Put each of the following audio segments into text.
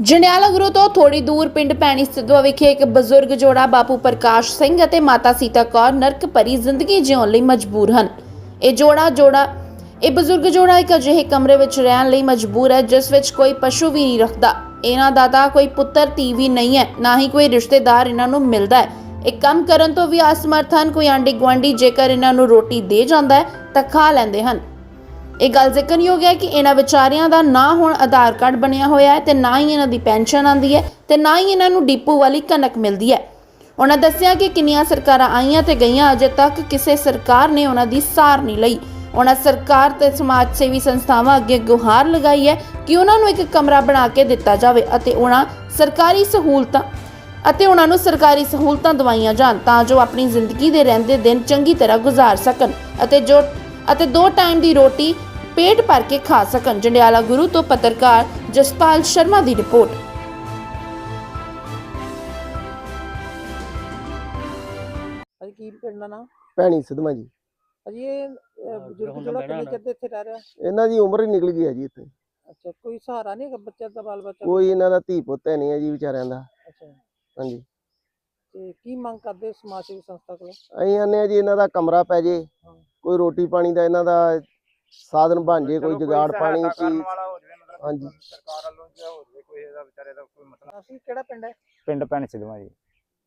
ਜੰਡਿਆਲਾ ਗੁਰੂ ਤੋਂ ਥੋੜੀ ਦੂਰ ਪਿੰਡ ਪੈਣੀ ਸਿੱਧਵਾ ਵਿਖੇ ਇੱਕ ਬਜ਼ੁਰਗ ਜੋੜਾ ਬਾਪੂ ਪ੍ਰਕਾਸ਼ ਸਿੰਘ ਅਤੇ ਮਾਤਾ ਸੀਤਾ ਕੌਰ ਨਰਕ ਭਰੀ ਜ਼ਿੰਦਗੀ ਜਿਉਣ ਲਈ ਮਜਬੂਰ ਹਨ। ਇਹ ਜੋੜਾ ਜੋੜਾ, ਇਹ ਬਜ਼ੁਰਗ ਜੋੜਾ ਇੱਕ ਅਜਿਹੇ ਕਮਰੇ ਵਿੱਚ ਰਹਿਣ ਲਈ ਮਜਬੂਰ ਹੈ, ਜਿਸ ਵਿੱਚ ਕੋਈ ਪਸ਼ੂ ਵੀ ਨਹੀਂ ਰੱਖਦਾ। ਇਹਨਾਂ ਦਾ ਤਾਂ ਕੋਈ ਪੁੱਤਰ, ਧੀ ਵੀ ਨਹੀਂ ਹੈ, ਨਾ ਹੀ ਕੋਈ ਰਿਸ਼ਤੇਦਾਰ ਇਹਨਾਂ ਨੂੰ ਮਿਲਦਾ ਹੈ। ਇਹ ਕੰਮ ਕਰਨ ਤੋਂ ਵੀ ਅਸਮਰਥ ਹਨ, ਕੋਈ ਆਂਢੀ ਗੁਆਂਢੀ ਜੇਕਰ ਇਹਨਾਂ ਨੂੰ ਰੋਟੀ ਦੇ ਜਾਂਦਾ ਹੈ, ਤਾਂ ਖਾ ਲੈਂਦੇ ਹਨ। ਇਹ ਗੱਲ ਜ਼ਿਕਰਯੋਗ ਹੈ ਕਿ ਇਹਨਾਂ ਵਿਚਾਰਿਆਂ ਦਾ ਨਾ ਹੁਣ ਆਧਾਰ ਕਾਰਡ ਬਣਿਆ ਹੋਇਆ ਹੈ ਤੇ ਨਾ ਹੀ ਇਹਨਾਂ ਦੀ ਪੈਨਸ਼ਨ ਆਉਂਦੀ ਹੈ ਤੇ ਨਾ ਹੀ ਇਹਨਾਂ ਨੂੰ ਡਿਪੂ ਵਾਲੀ ਕਣਕ ਮਿਲਦੀ ਹੈ। ਉਹਨਾਂ ਦੱਸਿਆ ਕਿ ਕਿੰਨੀਆਂ ਸਰਕਾਰਾਂ ਆਈਆਂ ਤੇ ਗਈਆਂ ਅਜੇ ਤੱਕ ਕਿਸੇ ਸਰਕਾਰ ਨੇ ਉਹਨਾਂ ਦੀ ਸਾਰ ਨਹੀਂ ਲਈ। ਉਹਨਾਂ ਸਰਕਾਰ ਤੇ ਸਮਾਜ ਸੇਵੀ ਸੰਸਥਾਵਾਂ ਅੱਗੇ ਗੁਹਾਰ ਲਗਾਈ ਹੈ ਕਿ ਉਹਨਾਂ ਨੂੰ ਇੱਕ ਕਮਰਾ ਬਣਾ ਕੇ ਦਿੱਤਾ ਜਾਵੇ ਅਤੇ ਉਹਨਾਂ ਸਰਕਾਰੀ ਸਹੂਲਤਾਂ ਅਤੇ ਉਹਨਾਂ ਨੂੰ ਸਰਕਾਰੀ ਸਹੂਲਤਾਂ ਦਵਾਈਆਂ ਜਾਣ ਤਾਂ ਜੋ ਆਪਣੀ ਜ਼ਿੰਦਗੀ ਦੇ ਰਹਿੰਦੇ ਦਿਨ ਚੰਗੀ ਤਰ੍ਹਾਂ ਗੁਜ਼ਾਰ ਸਕਣ ਅਤੇ ਜੋ ਅਤੇ ਦੋ ਟਾਈਮ ਦੀ ਰੋਟੀ ਪੇਟ ਭਰ ਕੇ ਖਾ ਸਕਣ। ਜੰਡਿਆਲਾ ਗੁਰੂ ਤੋਂ ਪੱਤਰਕਾਰ ਜਸਪਾਲ ਸ਼ਰਮਾ ਦੀ ਰਿਪੋਰਟ। ਅਜੀ ਕੀ ਪਿੰਡ ਦਾ ਨਾਮ? ਭੈਣੀ ਸਿੱਧਵਾਂ ਜੀ। ਅਜੀ ਇਹ ਅਹ, ਬਜ਼ੁਰਗ ਜਿਹੜਾ ਕਿੰਨੇ ਚਿਰ ਦੇ ਇੱਥੇ ਰਹਿ ਰਿਹਾ। ਇਹਨਾਂ ਦੀ ਉਮਰ ਹੀ ਨਿਕਲ ਗਈ ਹੈ ਜੀ ਇੱਥੇ। ਅੱਛਾ ਕੋਈ ਸਹਾਰਾ ਨਹੀਂ ਹੈਗਾ ਬੱਚਾ ਦਾ ਬਾਲ ਬੱਚਾ ਕੋਈ ਇਹਨਾਂ ਦਾ ਧੀ ਪੁੱਤ ਹੈ ਨਹੀਂ ਹੈ ਜੀ ਵਿਚਾਰਿਆਂ ਦਾ। ਅੱਛਾ। ਹਾਂਜੀ। ਤੇ ਕੀ ਮੰਗ ਕਰਦੇ ਸਮਾਜ ਸੇਵੀ ਸੰਸਥਾ ਕੋਲੋਂ? ਅਸੀਂ ਆਨੇ ਆ ਜੀ ਇਹਨਾਂ ਦਾ ਕਮਰਾ ਪੈ ਜੇ। ਹਾਂ। ਕੋਈ ਰੋਟੀ ਪਾਣੀ ਦਾ ਇਹਨਾਂ ਦਾ ਸਾਧਨ ਬਣ ਜੇ ਕੋਈ ਜੁਗਾੜ ਪਾਣੀ ਚੀਜ਼ ਹੋ ਹਾਂਜੀ। ਸਰਕਾਰ ਵੱਲੋਂ ਜੇ ਹੋ ਜਾਵੇ ਕੋਈ ਇਹਦਾ ਵਿਚਾਰੇ ਦਾ ਕੋਈ ਮਸਲਾ। ਅਸੀਂ ਕਿਹੜਾ ਪਿੰਡ ਹੈ? ਪਿੰਡ ਪੈਣ ਸਿੱਧਵਾਂ ਜੀ।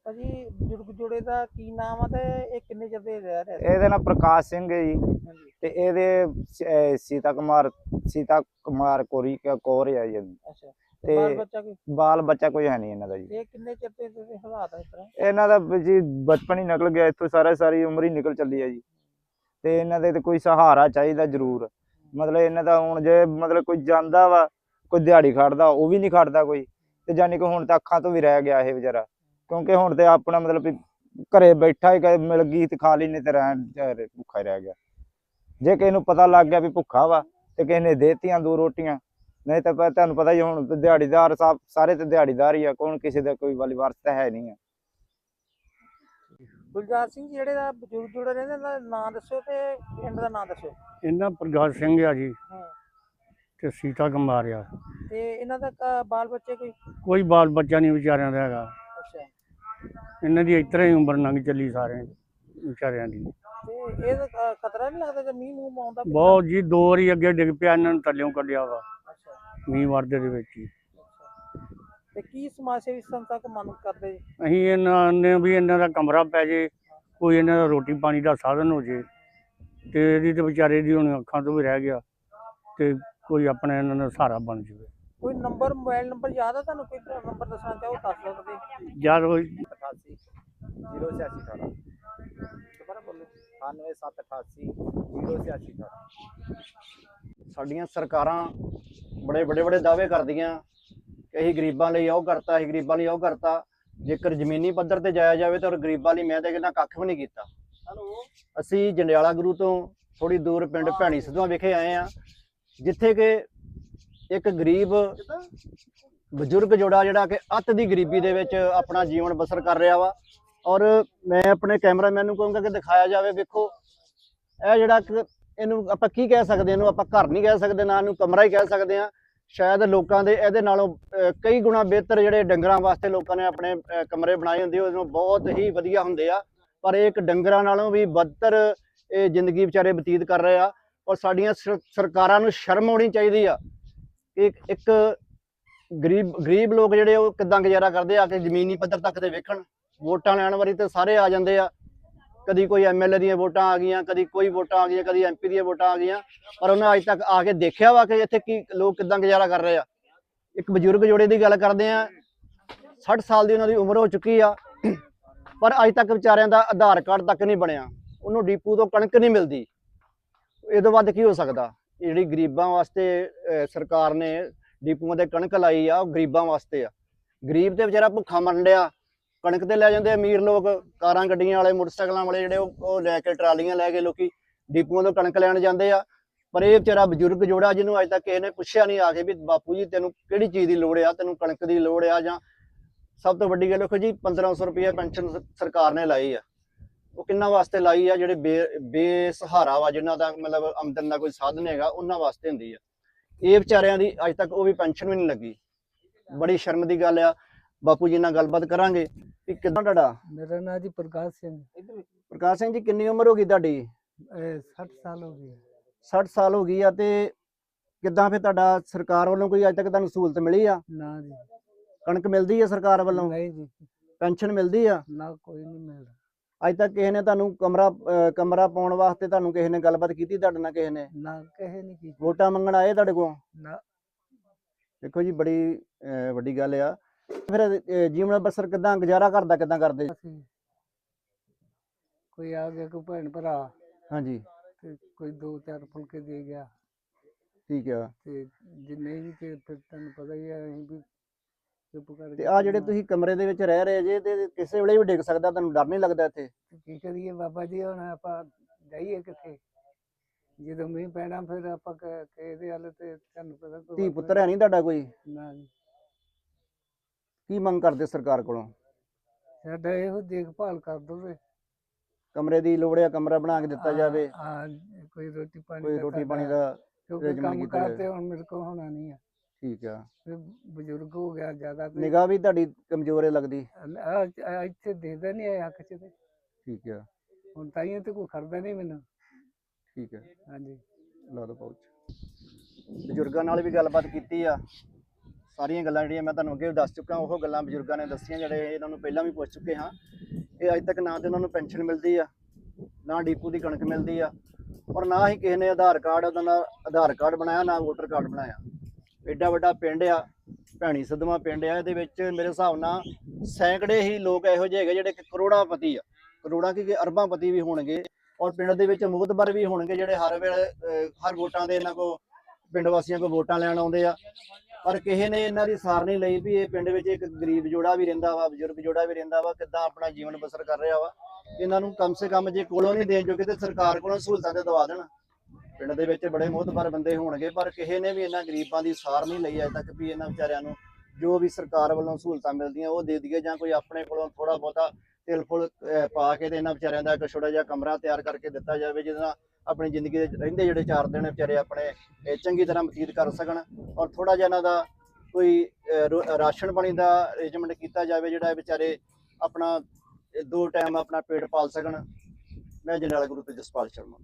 ਅਜੀ ਬਜ਼ੁਰਗ ਜੋੜੇ ਦਾ ਕੀ ਨਾਮ ਆ ਤੇ ਇਹ ਕਿੰਨੇ ਚਿਰ ਦੇ ਰਹਿ ਰਿਹਾ ਇਹਦੇ ਨਾਲ ਪ੍ਰਕਾਸ਼ ਸਿੰਘ ਹੈ ਜੀ। ਤੇ ਇਹਦੇ ਸੀਤਾ ਕੁਮਾਰ ਸੀਤਾ ਕੁਮਾਰ ਕੋਰੀ ਕੌਰ ਹੈ ਜੀ। ਅੱਛਾ। ਤੇ ਬਾਲ ਬੱਚਾ ਕੋਈ? ਹੈ ਨਹੀਂ ਇਹਨਾਂ ਦਾ ਜੀ। ਇਹ ਕਿੰਨੇ ਚਿਰ ਦੇ ਦੇ ਹਾਲਾਤ ਆ ਇਸ ਤਰ੍ਹਾਂ? ਇਹਨਾਂ ਦਾ ਵੀ ਜੀ ਬਚਪਨ ਹੀ ਨਿਕਲ ਗਿਆ ਇੱਥੋਂ ਸਾਰਾ ਸਾਰੀ ਉਮਰ ਹੀ ਨਿਕਲ ਚੱਲੀ ਹੈ ਜੀ। ਤੇ ਇਹਨਾਂ ਦੇ ਤੇ ਕੋਈ ਸਹਾਰਾ ਚਾਹੀਦਾ ਜ਼ਰੂਰ। ਮਤਲਬ ਇਹਨਾਂ ਦਾ ਹੁਣ ਜੇ ਮਤਲਬ ਕੋਈ ਜਾਂਦਾ ਵਾ, ਕੋਈ ਦਿਹਾੜੀ ਖੜਦਾ, ਉਹ ਵੀ ਨਹੀਂ ਖੜਦਾ ਕੋਈ। ਤੇ ਜਾਨੀ ਕਿ ਹੁਣ ਤਾਂ ਅੱਖਾਂ ਤੋਂ ਵੀ ਰਹਿ ਗਿਆ ਇਹ ਵਿਚਾਰਾ। ਕਿਉਂਕਿ ਹੁਣ ਤੇ ਆਪਣਾ ਮਤਲਬ ਵੀ ਘਰੇ ਬੈਠਾ ਹੀ ਕਦੇ ਮਿਲ ਗਈ ਤੇ ਖਾ ਲਈ, ਨਹੀਂ ਤੇ ਰਹਿਣ ਭੁੱਖਾ ਹੀ ਰਹਿ ਗਿਆ। ਜੇ ਕਿਸੇ ਨੂੰ ਪਤਾ ਲੱਗ ਗਿਆ ਵੀ ਭੁੱਖਾ ਵਾ ਤੇ ਕਿਸੇ ਨੇ ਦੇਤੀਆਂ ਦੋ ਰੋਟੀਆਂ, ਨਹੀਂ ਤਾਂ ਤੁਹਾਨੂੰ ਪਤਾ ਹੀ ਹੁਣ ਦਿਹਾੜੀਦਾਰ ਸਾਹਿਬ ਸਾਰੇ ਤੇ ਦਿਹਾੜੀਦਾਰ ਹੀ ਆ, ਕੌਣ ਕਿਸੇ ਦਾ ਕੋਈ ਵਾਲੀ ਵਾਰਸ ਤਾਂ ਹੈ ਨਹੀਂ ਆ। ਗੁਲਜ਼ਾਰ ਸਿੰਘ ਜੀ ਜਿਹੜੇ ਦਾ ਬਜ਼ੁਰਗ ਜੋੜੇ ਰਹਿੰਦੇ ਦਾ ਨਾਂ ਦੱਸਿਓ ਤੇ ਪਿੰਡ ਦਾ ਨਾਂ ਦੱਸਿਓ। ਇਹਨਾਂ ਪ੍ਰਗਾਸ਼ ਸਿੰਘ ਆ ਜੀ। ਹਾਂ। ਤੇ ਸੀਤਾ ਕੁਮਾਰ ਆ। ਤੇ ਇਹਨਾਂ ਦਾ ਕ- ਬਾਲ ਬੱਚੇ ਕੋਈ? ਕੋਈ ਬਾਲ ਬੱਚਾ ਨਹੀਂ ਵਿਚਾਰਿਆਂ ਦਾ ਹੈਗਾ। ਅੱਛਾ। ਇਹਨਾਂ ਦੀ ਇਸ ਤਰ੍ਹਾਂ ਹੀ ਉਮਰ ਲੰਘ ਚੱਲੀ ਸਾਰੇ ਵਿਚਾਰਿਆਂ ਦੀ। ਤੇ ਇਹ ਖਤਰਾ ਨਹੀਂ ਲੱਗਦਾ ਜੇ ਮੀਂਹ ਮੂੰਹ ਆਉਂਦਾ? ਬਹੁਤ ਜੀ ਦੋ ਵਾਰੀ ਅੱਗੇ ਡਿੱਗ ਪਿਆ ਇਹਨਾਂ ਨੂੰ ਥੱਲਿਓਂ ਕੱਢਿਆ ਵਾ। ਅੱਛਾ। ਮੀਂਹ ਵਰਦੇ ਦੇ ਵਿੱਚ ਹੀ। ਤੇ ਕੀ ਸਮਾਜ ਸੇਵੀ ਸੰਸਥਾ ਕੋ ਮੰਗ ਕਰਦੇ ਜੀ? ਅਸੀਂ ਇਹਨਾਂ ਨੇ ਵੀ ਇਹਨਾਂ ਦਾ ਕਮਰਾ ਪੈ ਜੇ ਕੋਈ ਇਹਨਾਂ ਦਾ ਰੋਟੀ ਪਾਣੀ ਦਾ ਸਾਧਨ ਹੋ ਜੇ ਤੇ ਇਹਦੀ ਤੇ ਵਿਚਾਰੇ ਦੀ ਹੁਣ ਅੱਖਾਂ ਤੋਂ ਵੀ ਰਹਿ ਗਿਆ ਤੇ ਕੋਈ ਆਪਣਾ ਇਹਨਾਂ ਦਾ ਸਹਾਰਾ ਬਣ ਜਾਵੇ। ਕੋਈ ਨੰਬਰ ਮੋਬਾਈਲ ਨੰਬਰ ਯਾਦ ਆ ਤੁਹਾਨੂੰ? ਕੋਈ ਨੰਬਰ ਦੱਸਣਾ ਚਾਹੋ ਦੱਸ ਸਕਦੇ ਜਦ ਕੋਈ 88 0618 ਦੁਬਾਰਾ ਬੋਲੋ। 9788 0618 ਸਾਡੀਆਂ ਸਰਕਾਰਾਂ ਬੜੇ ਵੱਡੇ ਵੱਡੇ ਦਾਅਵੇ ਕਰਦੀਆਂ। ਅਸੀਂ ਗਰੀਬਾਂ ਲਈ ਉਹ ਕਰਤਾ ਅਸੀਂ ਗਰੀਬਾਂ ਲਈ ਉਹ ਕਰਤਾ। ਜੇਕਰ ਜ਼ਮੀਨੀ ਪੱਧਰ ਤੇ ਜਾਇਆ ਜਾਵੇ ਤਾਂ ਗਰੀਬਾਂ ਲਈ ਮੈਂ ਤਾਂ ਕਹਿੰਦਾ ਕੱਖ ਵੀ ਨਹੀਂ ਕੀਤਾ। ਅਸੀਂ ਜੰਡਿਆਲਾ ਗੁਰੂ ਤੋਂ ਥੋੜੀ ਦੂਰ ਪਿੰਡ ਭੈਣੀ ਸਿੱਧਵਾਂ ਵਿਖੇ ਆਏ ਆ ਜਿੱਥੇ ਕਿ ਇੱਕ ਗਰੀਬ ਬਜ਼ੁਰਗ ਜੋੜਾ ਜਿਹੜਾ ਕਿ ਅੱਤ ਦੀ ਗਰੀਬੀ ਦੇ ਵਿੱਚ ਆਪਣਾ ਜੀਵਨ ਬਸਰ ਕਰ ਰਿਹਾ ਵਾ। ਔਰ ਮੈਂ ਆਪਣੇ ਕੈਮਰਾਮੈਨ ਨੂੰ ਕਹੂੰਗਾ ਕਿ ਦਿਖਾਇਆ ਜਾਵੇ ਵੇਖੋ। ਇਹ ਜਿਹੜਾ ਇਹਨੂੰ ਆਪਾਂ ਕੀ ਕਹਿ ਸਕਦੇ ਇਹਨੂੰ ਆਪਾਂ ਘਰ ਨਹੀਂ ਕਹਿ ਸਕਦੇ ਨਾ ਇਹਨੂੰ ਕਮਰਾ ਹੀ ਕਹਿ ਸਕਦੇ ਆ ਸ਼ਾਇਦ ਲੋਕਾਂ ਦੇ ਇਹਦੇ ਨਾਲੋਂ ਕਈ ਗੁਣਾ ਬਿਹਤਰ ਜਿਹੜੇ ਡੰਗਰਾਂ ਵਾਸਤੇ ਲੋਕਾਂ ਨੇ ਆਪਣੇ ਕਮਰੇ ਬਣਾਏ ਹੁੰਦੇ ਉਹਨੂੰ ਬਹੁਤ ਹੀ ਵਧੀਆ ਹੁੰਦੇ ਆ। ਪਰ ਇਹ ਇੱਕ ਡੰਗਰਾਂ ਨਾਲੋਂ ਵੀ ਬਦਤਰ, ਇਹ ਜ਼ਿੰਦਗੀ ਵਿਚਾਰੇ ਬਤੀਤ ਕਰ ਰਹੇ ਆ। ਔਰ ਸਾਡੀਆਂ ਸਰ- ਸਰਕਾਰਾਂ ਨੂੰ ਸ਼ਰਮ ਆਉਣੀ ਚਾਹੀਦੀ ਆ ਕਿ ਇੱਕ- ਇੱਕ ਗਰੀਬ ਗਰੀਬ ਲੋਕ ਜਿਹੜੇ ਉਹ ਕਿਦਾਂ ਗੁਜ਼ਾਰਾ ਕਰਦੇ ਆ ਕਿ ਜ਼ਮੀਨੀ ਪੱਧਰ ਤੱਕ ਤੇ ਵੇਖਣ, ਵੋਟਾਂ ਲੈਣ ਵਾਰੀ ਤੇ ਸਾਰੇ ਆ ਜਾਂਦੇ ਆ। ਕਦੀ ਕੋਈ ਐਮਐਲਏ ਦੀਆਂ ਵੋਟਾਂ ਆ ਗਈਆਂ, ਕਦੀ ਕੋਈ ਵੋਟਾਂ ਆ ਗਈਆਂ, ਕਦੀ ਐਮਪੀ ਦੀਆਂ ਵੋਟਾਂ ਆ ਗਈਆਂ, ਪਰ ਉਹਨੇ ਅੱਜ ਤੱਕ ਆ ਕੇ ਦੇਖਿਆ ਵਾ ਕਿ ਇੱਥੇ ਕੀ ਲੋਕ ਕਿਦਾਂ ਗੁਜ਼ਾਰਾ ਕਰ ਰਹੇ ਆ। ਇੱਕ ਬਜ਼ੁਰਗ ਜੋੜੇ ਦੀ ਗੱਲ ਕਰਦੇ ਆ 60 ਸਾਲ ਦੀ ਉਹਨਾਂ ਦੀ ਉਮਰ ਹੋ ਚੁੱਕੀ ਆ, ਪਰ ਅੱਜ ਤੱਕ ਵਿਚਾਰਿਆਂ ਦਾ ਆਧਾਰ ਕਾਰਡ ਤੱਕ ਨਹੀਂ ਬਣਿਆ। ਉਹਨੂੰ ਡੀਪੂ ਤੋਂ ਕਣਕ ਨਹੀਂ ਮਿਲਦੀ। ਇਹ ਤੋਂ ਵੱਧ ਕੀ ਹੋ ਸਕਦਾ? ਜਿਹੜੀ ਗਰੀਬਾਂ ਵਾਸਤੇ ਸਰਕਾਰ ਨੇ ਡੀਪੂਆਂ ਤੇ ਕਣਕ ਲਾਈ ਆ, ਉਹ ਗਰੀਬਾਂ ਵਾਸਤੇ ਆ। ਗਰੀਬ ਤੇ ਵਿਚਾਰਾ ਭੁੱਖਾ ਮਰਨ ਡਿਆ। ਕਣਕ ਤੇ ਲੈ ਜਾਂਦੇ ਅਮੀਰ ਲੋਕ, ਕਾਰਾਂ ਗੱਡੀਆਂ ਵਾਲੇ, ਮੋਟਰਸਾਈਕਲਾਂ ਵਾਲੇ ਜਿਹੜੇ ਉਹ ਲੈ ਕੇ ਟਰਾਲੀਆਂ ਲੈ ਕੇ ਲੋਕੀ ਡਿਪੂਆਂ ਤੋਂ ਕਣਕ ਲੈਣ ਜਾਂਦੇ ਆ। ਪਰ ਇਹ ਵਿਚਾਰਾ ਬਜ਼ੁਰਗ ਜੋੜਾ ਜਿਹਨੂੰ ਅੱਜ ਤੱਕ ਕਿਸੇ ਨੇ ਪੁੱਛਿਆ ਨਹੀਂ, ਆ ਕੇ ਵੀ ਬਾਪੂ ਜੀ, ਤੈਨੂੰ ਕਿਹੜੀ ਚੀਜ਼ ਦੀ ਲੋੜ ਆ? ਤੈਨੂੰ ਕਣਕ ਦੀ ਲੋੜ ਆ ਜਾਂ ਸਭ ਤੋਂ ਵੱਡੀ ਗੱਲ ਦੇਖੋ ਜੀ 1500 ਰੁਪਏ ਪੈਨਸ਼ਨ ਸਰਕਾਰ ਨੇ ਲਾਈ ਆ। ਉਹ ਕਿੰਨਾ ਵਾਸਤੇ ਲਾਈ ਆ? ਜਿਹੜੇ ਬੇ- ਬੇਸਹਾਰਾ ਵਾ, ਜਿਨ੍ਹਾਂ ਦਾ ਮਤਲਬ ਆਮਦਨ ਦਾ ਕੋਈ ਸਾਧਨ ਹੈਗਾ, ਉਹਨਾਂ ਵਾਸਤੇ ਹੁੰਦੀ ਆ। ਇਹ ਵਿਚਾਰਿਆਂ ਦੀ ਅੱਜ ਤੱਕ ਉਹ ਵੀ ਪੈਨਸ਼ਨ ਵੀ ਨਹੀਂ ਲੱਗੀ। ਬੜੀ ਸ਼ਰਮ ਦੀ ਗੱਲ ਆ। ਬਾਪੂ ਜੀ ਨਾਲ ਗੱਲਬਾਤ ਕਰਾਂਗੇ ਕਿ ਕਿਦਾਂ ਤੁਹਾਡਾ? ਮੇਰਾ ਨਾਂ ਜੀ ਪ੍ਰਕਾਸ਼ ਸਿੰਘ। ਪ੍ਰਕਾਸ਼ ਸਿੰਘ ਜੀ ਕਿੰਨੀ ਉਮਰ ਹੋ ਗਈ ਤੁਹਾਡੀ? ਇਹ 60 ਸਾਲ ਹੋ ਗਏ 60 ਸਾਲ ਹੋ ਗਈ ਆ ਤੇ ਕਿਦਾਂ ਫਿਰ ਤੁਹਾਡਾ ਸਰਕਾਰ ਵੱਲੋਂ ਕੋਈ ਅੱਜ ਤੱਕ ਤੁਹਾਨੂੰ ਸਹੂਲਤ ਮਿਲੀ ਆ? ਨਾ ਜੀ। ਕਣਕ ਮਿਲਦੀ ਆ ਸਰਕਾਰ ਵੱਲੋਂ? ਨਹੀਂ ਜੀ। ਪੈਨਸ਼ਨ ਮਿਲਦੀ ਆ? ਨਾ ਕੋਈ ਨਹੀਂ ਮਿਲਦਾ ਅੱਜ ਤੱਕ ਕਿਸੇ ਨੇ ਤੁਹਾਨੂੰ ਕਮਰਾ ਕਮਰਾ ਪਾਉਣ ਵਾਸਤੇ ਤੁਹਾਨੂੰ ਕਿਸੇ ਨੇ ਗੱਲਬਾਤ ਕੀਤੀ ਤੁਹਾਡੇ ਨਾਲ ਕਿਸੇ ਨੇ? ਨਾ ਕਹੇ ਨਹੀਂ ਕੀਤੀ। ਵੋਟਾਂ ਮੰਗਣ ਆਏ ਤੁਹਾਡੇ ਕੋਲ? ਨਾ। ਦੇਖੋ ਜੀ ਬੜੀ ਵੱਡੀ ਗੱਲ ਆ। ਫਿਰ ਅਹ ਜੀਵਨ ਬਸਰ ਕਿਦਾਂ ਗੁਜ਼ਾਰਾ ਕਰਦਾ ਕਿਦਾਂ ਕਰਦੇ? ਅਸੀਂ ਕੋਈ ਆ ਗਿਆ ਕੋਈ ਭੈਣ ਭਰਾ ਹਾਂਜੀ। ਤੇ ਕੋਈ ਦੋ ਚਾਰ ਫੁਲਕੇ ਦੇ ਗਿਆ। ਠੀਕ ਆ। ਤੇ ਜੇ ਨਹੀਂ ਵੀ ਤੇ ਫਿਰ ਤੁਹਾਨੂੰ ਪਤਾ ਹੀ ਹੈ ਅਸੀਂ ਵੀ ਚੁੱਪ ਕਰਕੇ ਤੇ ਆ ਜਿਹੜੇ ਤੁਸੀਂ ਕਮਰੇ ਦੇ ਵਿੱਚ ਰਹਿ ਰਹੇ ਜੇ ਤੇ ਕਿਸੇ ਵੇਲੇ ਵੀ ਡਿੱਗ ਸਕਦਾ ਤੁਹਾਨੂੰ ਡਰ ਨਹੀਂ ਲੱਗਦਾ ਇੱਥੇ? ਕੀ ਕਰੀਏ ਬਾਬਾ ਜੀ ਹੁਣ ਆਪਾਂ ਜਾਈਏ ਕਿੱਥੇ? ਜਦੋਂ ਮੀਂਹ ਪੈਣਾ ਫਿਰ ਆਪਾਂ ਕ- ਕਿਸੇ ਦੇ ਹਾਲ ਤੇ ਤੁਹਾਨੂੰ ਪਤਾ ਕੋਈ ਧੀ ਵਰਤ ਪੁੱਤਰ ਹੈ ਨਹੀਂ ਤੁਹਾਡਾ ਕੋਈ? ਨਾ ਜੀ। ਕੀ ਮੰਗ ਕਰਦੇ ਸਰਕਾਰ ਕੋਲੋਂ? ਸਾਡਾ ਇਹੋ ਦੇਖਭਾਲ ਕਰ ਦੋਵੇ। ਕਮਰੇ ਦੀ ਲੋੜ ਕਮਰਾ ਬਣਾ ਕੇ ਦਿੱਤਾ ਜਾਵੇ। ਹਾਂ ਕੋਈ ਰੋਟੀ ਪਾਣੀ ਕੋਈ ਦਾ ਰੋਟੀ ਪਾਣੀ ਸਾਡਾ- ਦਾ ਕਿਉਂਕਿ ਕੰਮ ਕੀਤਾ ਕਾਰ ਤੇ ਹੁਣ ਮੇਰੇ ਕੋਲ ਹੋਣਾ ਨਹੀਂ ਆ। ਠੀਕ ਆ। ਬਜ਼ੁਰਗ ਹੋ ਗਿਆ ਜ਼ਿਆਦਾ ਨਿਗਾਹ ਵੀ ਤੁਹਾਡੀ ਕਮਜ਼ੋਰ ਹੈ ਲੱਗਦੀ। ਇੱਥੇ ਦੇਦਾ ਨਹੀਂ ਆਇਆ ਅੱਖ ਚ ਤੇ। ਠੀਕ ਆ। ਹੁਣ ਤਾਈਆਂ ਤੇ ਕੋਈ ਖੜਦਾ ਨਹੀਂ ਮੈਨੂੰ। ਠੀਕ ਆ। ਹਾਂਜੀ। ਲਾ ਦੋ ਪਾਉਚ ਬਜ਼ੁਰਗਾਂ ਨਾਲ ਵੀ ਗੱਲਬਾਤ ਕੀਤੀ ਆ। ਸਾਰੀਆਂ ਗੱਲਾਂ ਜਿਹੜੀਆਂ ਮੈਂ ਤੁਹਾਨੂੰ ਅੱਗੇ ਵੀ ਦੱਸ ਚੁੱਕਾ, ਉਹ ਗੱਲਾਂ ਬਜ਼ੁਰਗਾਂ ਨੇ ਦੱਸੀਆਂ, ਜਿਹੜੇ ਇਹਨਾਂ ਨੂੰ ਪਹਿਲਾਂ ਵੀ ਪੁੱਛ ਚੁੱਕੇ ਹਾਂ। ਇਹ ਅੱਜ ਤੱਕ ਨਾ ਤੇ ਉਹਨਾਂ ਨੂੰ ਪੈਨਸ਼ਨ ਮਿਲਦੀ ਆ, ਨਾ ਡੀਪੂ ਦੀ ਕਣਕ ਮਿਲਦੀ ਆ, ਔਰ ਨਾ ਹੀ ਕਿਸੇ ਨੇ ਆਧਾਰ ਕਾਰਡ ਉਹਦਾ ਨਾ ਆਧਾਰ ਕਾਰਡ ਬਣਾਇਆ, ਨਾ ਵੋਟਰ ਕਾਰਡ ਬਣਾਇਆ। ਐਡਾ ਵੱਡਾ ਪਿੰਡ ਆ, ਭੈਣੀ ਸਦਮਾ ਪਿੰਡ ਆ, ਇਹਦੇ ਵਿੱਚ ਮੇਰੇ ਹਿਸਾਬ ਨਾਲ ਸੈਂਕੜੇ ਹੀ ਲੋਕ ਇਹੋ ਜਿਹੇ ਹੈਗੇ ਜਿਹੜੇ ਕਿ ਕਰੋੜਾਪਤੀ ਆ। ਕਰੋੜਾਂ ਕੀ ਅਰਬਾਂ ਪਤੀ ਵੀ ਹੋਣਗੇ, ਔਰ ਪਿੰਡ ਦੇ ਵਿੱਚ ਮੁਹਤਬਰ ਵੀ ਹੋਣਗੇ ਜਿਹੜੇ ਹਰ ਵੇਲੇ ਹਰ ਵੋਟਾਂ ਦੇ ਇਹਨਾਂ ਕੋ ਪਿੰਡ ਵਾਸੀਆਂ ਕੋ ਵੋਟਾਂ ਲੈਣ ਆਉਂਦੇ ਆ। ਪਰ ਕਿਸੇ ਨੇ ਇਹਨਾਂ ਦੀ ਸਾਰ ਨਹੀਂ ਲਈ ਵੀ ਇਹ ਪਿੰਡ ਵਿੱਚ ਇੱਕ ਗਰੀਬ ਜੋੜਾ ਵੀ ਰਹਿੰਦਾ ਵਾ ਬਜ਼ੁਰਗ ਜੋੜਾ ਵੀ ਰਹਿੰਦਾ ਵਾ ਕਿੱਦਾਂ ਆਪਣਾ ਜੀਵਨ ਬਸਰ ਕਰ ਰਿਹਾ ਵਾ। ਇਹਨਾਂ ਨੂੰ ਕਮ ਸੇ ਕਮ ਜੇ ਕੋਲੋਂ ਨਹੀਂ ਦੇਣ ਜੋਗੇ ਤੇ ਸਰਕਾਰ ਕੋਲੋਂ ਸਹੂਲਤਾਂ ਤੇ ਦਵਾ ਦੇਣ। ਪਿੰਡ ਦੇ ਵਿੱਚ ਬੜੇ ਮੁਹਤਬਰ ਬੰਦੇ ਹੋਣਗੇ ਪਰ ਕਿਸੇ ਨੇ ਵੀ ਇਹਨਾਂ ਗਰੀਬਾਂ ਦੀ ਸਾਰ ਨਹੀਂ ਲਈ ਅਜੇ ਤੱਕ ਵੀ ਇਹਨਾਂ ਵਿਚਾਰਿਆਂ ਨੂੰ ਜੋ ਵੀ ਸਰਕਾਰ ਵੱਲੋਂ ਸਹੂਲਤਾਂ ਮਿਲਦੀਆਂ ਉਹ ਦੇ ਦਈਏ ਜਾਂ ਕੋਈ ਆਪਣੇ ਕੋਲੋਂ ਥੋੜਾ ਬਹੁਤਾ ਤਿਲ ਫੁਲ ਅਹ, ਪਾ ਕੇ ਤੇ ਇਹਨਾਂ ਵਿਚਾਰਿਆਂ ਦਾ ਇੱਕ ਛੋਟਾ ਜਿਹਾ ਕਮਰਾ ਤਿਆਰ ਕਰਕੇ ਦਿੱਤਾ ਜਾਵੇ ਜਿਹਦੇ ਨਾਲ ਆਪਣੀ ਜ਼ਿੰਦਗੀ ਦੇ ਰਹਿੰਦੇ ਜਿਹੜੇ ਚਾਰ ਦਿਨ ਵਿਚਾਰੇ ਆਪਣੇ ਚੰਗੀ ਤਰ੍ਹਾਂ ਬਤੀਤ ਕਰ ਸਕਣ ਔਰ ਥੋੜਾ ਜਿਹਾ ਇਹਨਾਂ ਦਾ ਕੋਈ ਰੋ- ਰਾਸ਼ਨ ਪਾਣੀ ਦਾ ਅਰੇਂਜਮੈਂਟ ਕੀਤਾ ਜਾਵੇ ਜਿਹੜਾ ਵਿਚਾਰੇ ਆਪਣਾ ਦੋ ਟਾਈਮ ਆਪਣਾ ਪੇਟ ਪਾਲ ਸਕਣ। ਮੈਂ ਜਨਰਲ ਗੁਰੂ ਤੇਜਸਪਾਲ ਸ਼ਰਮਾ।